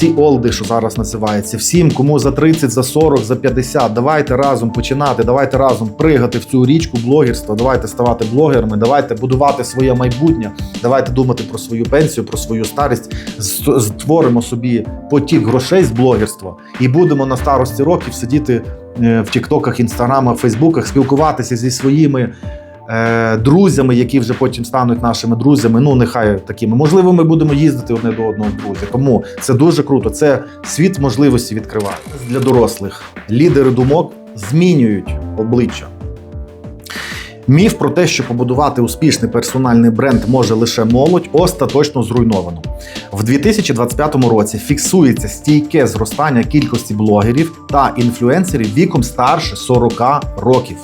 всі олди, що зараз називається, всім, кому за 30, за 40, за 50, давайте разом починати, давайте разом пригати в цю річку блогерства, давайте ставати блогерами, давайте будувати своє майбутнє, давайте думати про свою пенсію, про свою старість, створимо собі потік грошей з блогерства і будемо на старості років сидіти е, в Тіктоках, Інстаграмах, Фейсбуках, спілкуватися зі своїми е, друзями, які вже потім стануть нашими друзями. Ну, нехай такими. Можливо, ми будемо їздити одне до одного в друзі. Тому це дуже круто. Це світ можливості відкриває для дорослих. Лідери думок змінюють обличчя. Міф про те, що побудувати успішний персональний бренд може лише молодь, остаточно зруйновано. В 2025 році фіксується стійке зростання кількості блогерів та інфлюенсерів віком старше 40 років.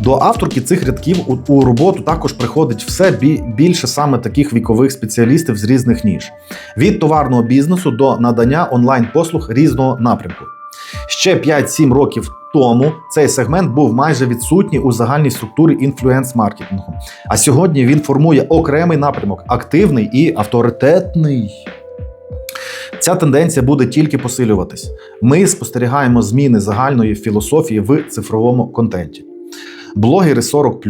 До авторки цих рядків у, у роботу також приходить все бі- більше саме таких вікових спеціалістів з різних ніж від товарного бізнесу до надання онлайн-послуг різного напрямку. Ще 5-7 років тому цей сегмент був майже відсутній у загальній структурі інфлюенс-маркетингу. А сьогодні він формує окремий напрямок, активний і авторитетний. Ця тенденція буде тільки посилюватись. Ми спостерігаємо зміни загальної філософії в цифровому контенті. Блогери 40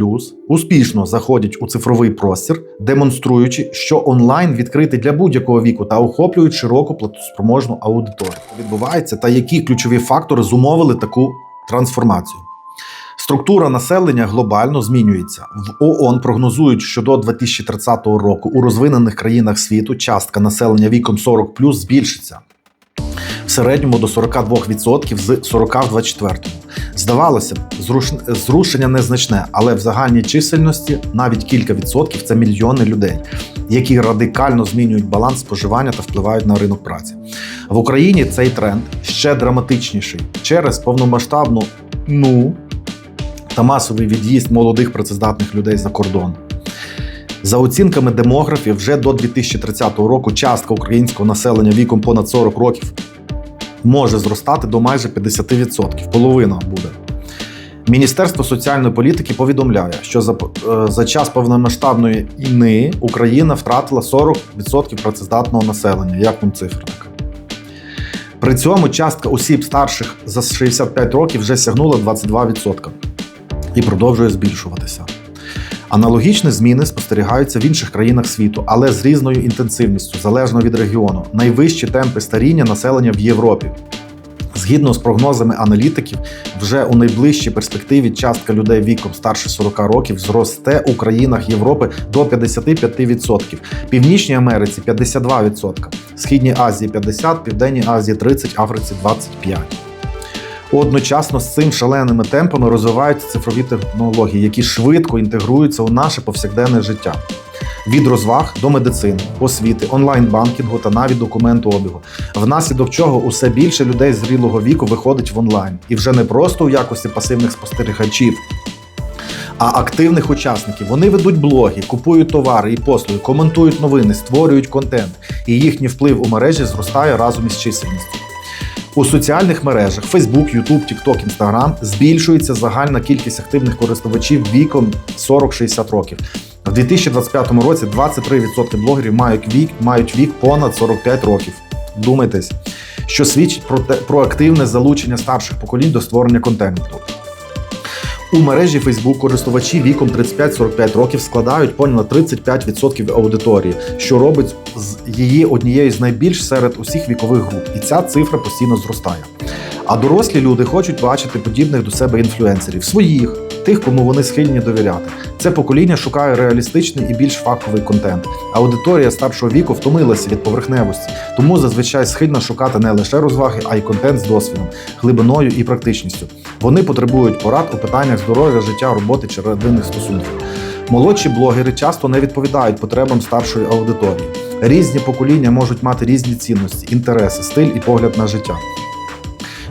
успішно заходять у цифровий простір, демонструючи, що онлайн відкритий для будь-якого віку та охоплюють широку платоспроможну аудиторію. Відбувається та які ключові фактори зумовили таку трансформацію. Структура населення глобально змінюється. В ООН прогнозують, що до 2030 року у розвинених країнах світу частка населення віком 40 збільшиться в середньому до 42% з 40 в 24. Здавалося б, зруш- зрушення незначне, але в загальній чисельності навіть кілька відсотків це мільйони людей, які радикально змінюють баланс споживання та впливають на ринок праці. В Україні цей тренд ще драматичніший через повномасштабну ну та масовий від'їзд молодих працездатних людей за кордон. За оцінками демографів, вже до 2030 року частка українського населення віком понад 40 років може зростати до майже 50%. Половина буде. Міністерство соціальної політики повідомляє, що за, е, за час повномасштабної війни Україна втратила 40% працездатного населення. Як вам цифра така? При цьому частка осіб старших за 65 років вже сягнула 22% і продовжує збільшуватися. Аналогічні зміни спостерігаються в інших країнах світу, але з різною інтенсивністю, залежно від регіону. Найвищі темпи старіння населення в Європі. Згідно з прогнозами аналітиків, вже у найближчій перспективі частка людей віком старше 40 років зросте у країнах Європи до 55%, Північній Америці 52%, Східній Азії 50%, Південній Азії 30%, Африці 25%. Одночасно з цим шаленими темпами розвиваються цифрові технології, які швидко інтегруються у наше повсякденне життя. Від розваг до медицини, освіти, онлайн-банкінгу та навіть документообігу, внаслідок чого усе більше людей зрілого віку виходить в онлайн, і вже не просто у якості пасивних спостерігачів, а активних учасників. Вони ведуть блоги, купують товари і послуги, коментують новини, створюють контент, і їхній вплив у мережі зростає разом із чисельністю. У соціальних мережах Facebook, YouTube, TikTok, Instagram збільшується загальна кількість активних користувачів віком 40-60 років. В 2025 році 23% блогерів мають вік, мають вік понад 45 років. Думайтесь, що свідчить про, те, про активне залучення старших поколінь до створення контенту. У мережі Facebook користувачі віком 35-45 років складають понад 35% аудиторії, що робить з її однією з найбільш серед усіх вікових груп, і ця цифра постійно зростає. А дорослі люди хочуть бачити подібних до себе інфлюенсерів, своїх, тих, кому вони схильні довіряти. Це покоління шукає реалістичний і більш фаховий контент. Аудиторія старшого віку втомилася від поверхневості, тому зазвичай схильна шукати не лише розваги, а й контент з досвідом, глибиною і практичністю. Вони потребують порад у питаннях здоров'я, життя, роботи чи родинних стосунків. Молодші блогери часто не відповідають потребам старшої аудиторії. Різні покоління можуть мати різні цінності, інтереси, стиль і погляд на життя.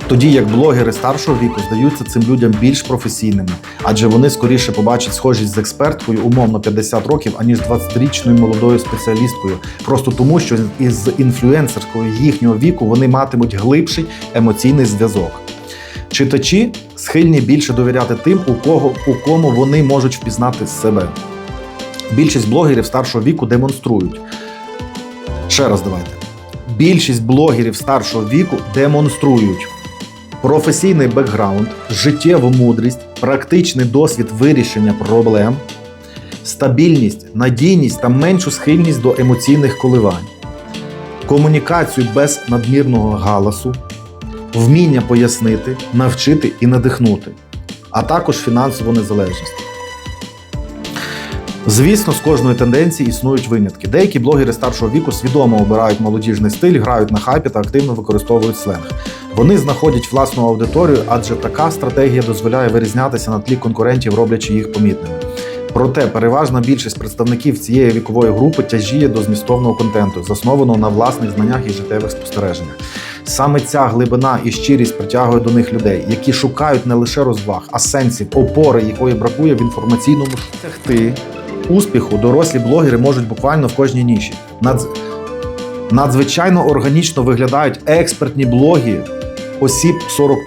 Тоді як блогери старшого віку здаються цим людям більш професійними, адже вони скоріше побачать схожість з експерткою умовно 50 років, аніж 20-річною молодою спеціалісткою, просто тому, що із інфлюенсерською їхнього віку вони матимуть глибший емоційний зв'язок. Читачі схильні більше довіряти тим, у кого у кому вони можуть впізнати себе. Більшість блогерів старшого віку демонструють. Ще раз давайте. Більшість блогерів старшого віку демонструють професійний бекграунд, життєву мудрість, практичний досвід вирішення проблем, стабільність, надійність та меншу схильність до емоційних коливань, комунікацію без надмірного галасу, вміння пояснити, навчити і надихнути, а також фінансову незалежність. Звісно, з кожної тенденції існують винятки. Деякі блогери старшого віку свідомо обирають молодіжний стиль, грають на хайпі та активно використовують сленг. Вони знаходять власну аудиторію, адже така стратегія дозволяє вирізнятися на тлі конкурентів, роблячи їх помітними. Проте переважна більшість представників цієї вікової групи тяжіє до змістовного контенту, заснованого на власних знаннях і життєвих спостереженнях. Саме ця глибина і щирість притягує до них людей, які шукають не лише розваг, а сенсів, опори, якої бракує в інформаційному досягти успіху. Дорослі блогери можуть буквально в кожній ніші. Надз... Надзвичайно органічно виглядають експертні блоги осіб 40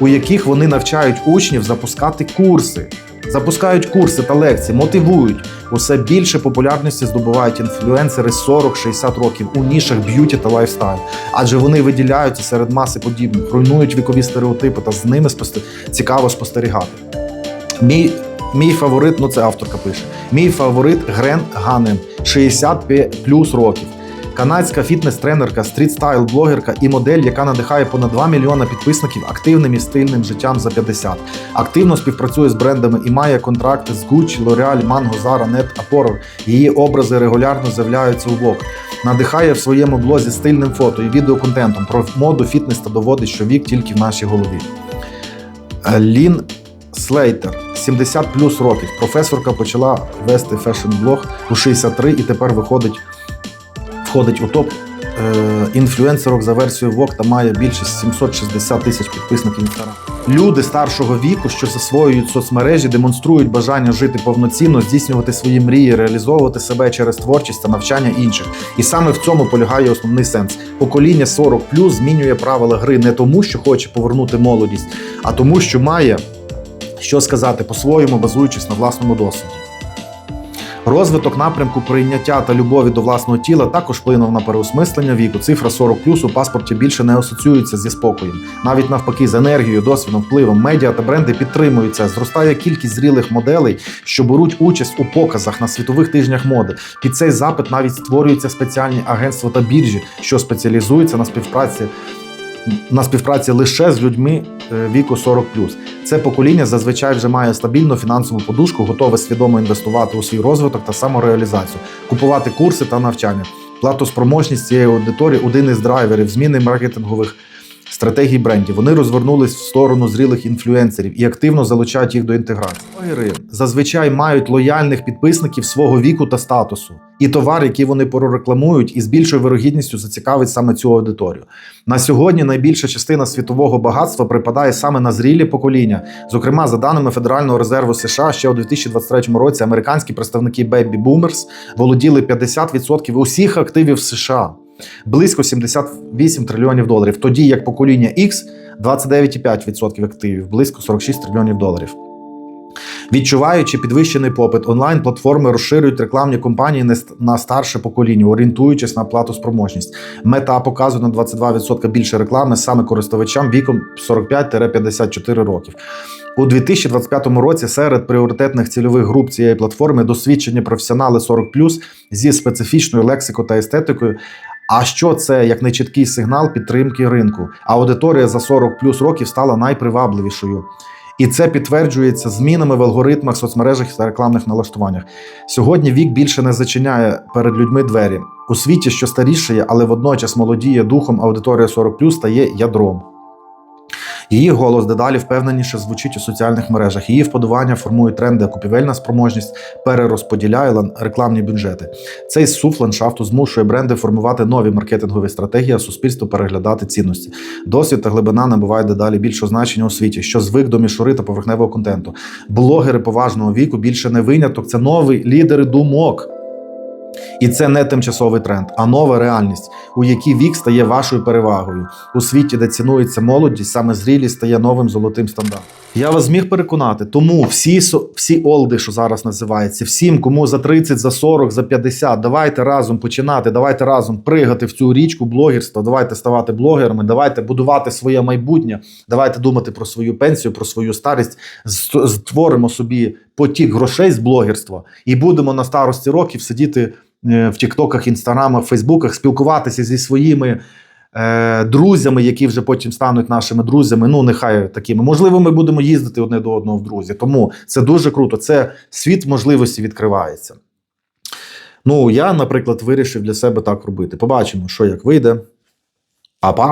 у яких вони навчають учнів запускати курси, запускають курси та лекції, мотивують. Усе більше популярності здобувають інфлюенсери 40-60 років у нішах б'юті та лайфстайл, адже вони виділяються серед маси подібних, руйнують вікові стереотипи та з ними спосте... цікаво спостерігати. Мій, мій фаворит, ну це авторка пише. Мій фаворит Грен Ганем, 60 плюс років. Канадська фітнес-тренерка, стрітстайл-блогерка і модель, яка надихає понад 2 мільйона підписників активним і стильним життям за 50. Активно співпрацює з брендами і має контракти з Gucci, L'Oreal, Mango, Zara, Net, Apparel. Її образи регулярно з'являються у блог. Надихає в своєму блозі стильним фото і відеоконтентом про моду, фітнес та доводить, що вік тільки в нашій голові. Лін Слейтер, 70 плюс років. Професорка почала вести фешн-блог у 63 і тепер виходить входить у топ е, інфлюенсерок за версією Vogue та має більше 760 тисяч підписників Instagram. Люди старшого віку, що засвоюють соцмережі, демонструють бажання жити повноцінно, здійснювати свої мрії, реалізовувати себе через творчість та навчання інших. І саме в цьому полягає основний сенс. Покоління 40 змінює правила гри не тому, що хоче повернути молодість, а тому, що має що сказати по-своєму, базуючись на власному досвіді. Розвиток напрямку прийняття та любові до власного тіла також вплинув на переосмислення віку. Цифра 40 у паспорті більше не асоціюється зі спокоєм. Навіть навпаки, з енергією, досвідом, впливом медіа та бренди підтримують це. Зростає кількість зрілих моделей, що беруть участь у показах на світових тижнях моди. Під цей запит навіть створюються спеціальні агентства та біржі, що спеціалізуються на співпраці. На співпраці лише з людьми е, віку 40 Це покоління зазвичай вже має стабільну фінансову подушку, готове свідомо інвестувати у свій розвиток та самореалізацію, купувати курси та навчання. Платоспроможність цієї аудиторії один із драйверів зміни маркетингових стратегій брендів. Вони розвернулись в сторону зрілих інфлюенсерів і активно залучають їх до інтеграції. Блогери зазвичай мають лояльних підписників свого віку та статусу, і товар, який вони прорекламують, із більшою вирогідністю зацікавить саме цю аудиторію. На сьогодні найбільша частина світового багатства припадає саме на зрілі покоління. Зокрема, за даними Федерального резерву США, ще у 2023 році американські представники Baby Boomers володіли 50% усіх активів США близько 78 трильйонів доларів. Тоді як покоління X 29,5% активів, близько 46 трильйонів доларів. Відчуваючи підвищений попит, онлайн-платформи розширюють рекламні кампанії на старше покоління, орієнтуючись на платоспроможність. Мета показує на 22% більше реклами саме користувачам віком 45-54 років. У 2025 році серед пріоритетних цільових груп цієї платформи досвідчені професіонали 40 зі специфічною лексикою та естетикою, а що це як нечіткий сигнал підтримки ринку? Аудиторія за 40 плюс років стала найпривабливішою. І це підтверджується змінами в алгоритмах, соцмережах та рекламних налаштуваннях. Сьогодні вік більше не зачиняє перед людьми двері у світі, що старішає, але водночас молодіє духом. Аудиторія 40 плюс стає ядром. Її голос дедалі впевненіше звучить у соціальних мережах. Її вподобання формує тренди, купівельна спроможність перерозподіляє рекламні бюджети. Цей суф ландшафту змушує бренди формувати нові маркетингові стратегії, а суспільство переглядати цінності. Досвід та глибина набувають дедалі більшого значення у світі, що звик до мішури та поверхневого контенту. Блогери поважного віку більше не виняток. Це нові лідери думок. І це не тимчасовий тренд, а нова реальність, у якій вік стає вашою перевагою. У світі, де цінується молодість, саме зрілість стає новим золотим стандартом. Я вас зміг переконати. Тому всі всі олди, що зараз називається, всім, кому за 30, за 40, за 50, давайте разом починати, давайте разом пригати в цю річку блогерства, давайте ставати блогерами, давайте будувати своє майбутнє, давайте думати про свою пенсію, про свою старість, Ст- створимо собі потік грошей з блогерства і будемо на старості років сидіти в Тіктоках, Інстаграмах, Фейсбуках, спілкуватися зі своїми е, друзями, які вже потім стануть нашими друзями. Ну, нехай такими. Можливо, ми будемо їздити одне до одного в друзі. Тому це дуже круто. Це світ можливості відкривається. Ну, я, наприклад, вирішив для себе так робити. Побачимо, що як вийде. Па-па!